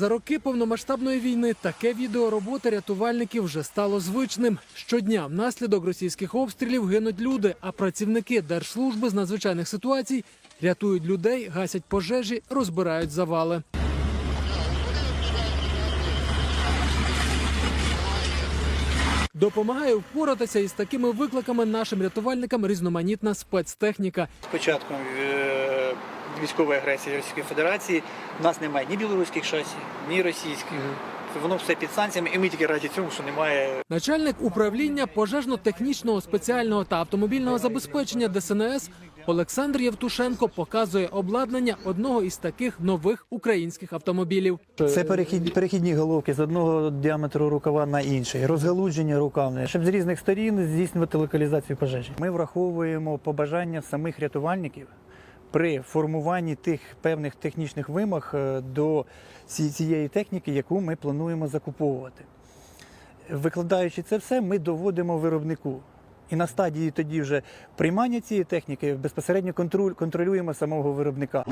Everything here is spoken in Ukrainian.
За роки повномасштабної війни таке відео роботи рятувальників вже стало звичним. Щодня внаслідок російських обстрілів гинуть люди, а працівники Держслужби з надзвичайних ситуацій рятують людей, гасять пожежі, розбирають завали. Допомагає впоратися із такими викликами нашим рятувальникам різноманітна спецтехніка. З початком е, військової агресії Російської Федерації в нас немає ні білоруських шасі, ні російських. Воно все під санкціями, і ми тільки раді цьому, що немає Начальник управління пожежно-технічного спеціального та автомобільного забезпечення ДСНС Олександр Євтушенко показує обладнання одного із таких нових українських автомобілів. Це перехід, перехідні головки з одного діаметру рукава на інший, розгалудження рукавне, щоб з різних сторін здійснювати локалізацію пожежі. Ми враховуємо побажання самих рятувальників при формуванні тих певних технічних вимог е, до цієї техніки, яку ми плануємо закуповувати. Викладаючи це все, ми доводимо виробнику. І на стадії тоді вже приймання цієї техніки безпосередньо контролюємо самого виробника.